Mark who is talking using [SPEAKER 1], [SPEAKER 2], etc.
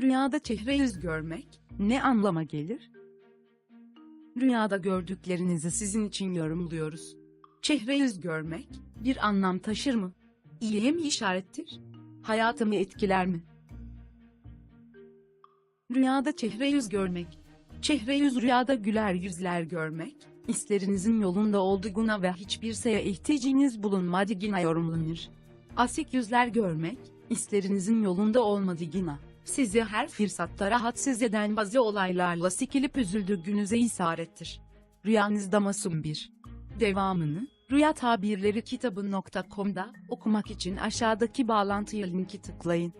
[SPEAKER 1] Rüyada çehre yüz görmek ne anlama gelir? Rüyada gördüklerinizi sizin için yorumluyoruz. Çehre yüz görmek bir anlam taşır mı? İyiye mi işarettir? Hayatımı etkiler mi? Rüyada çehre yüz görmek. Çehre yüz rüyada güler yüzler görmek, hislerinizin yolunda olduğuna ve hiçbir şeye ihtiyacınız bulunmadığına yorumlanır. Asik yüzler görmek, hislerinizin yolunda olmadığına, sizi her fırsatta rahatsız eden bazı olaylarla sikilip üzüldüğünüze isarettir. Rüyanızda masum bir. Devamını, Rüya Tabirleri kitabı.com'da okumak için aşağıdaki bağlantıya linki tıklayın.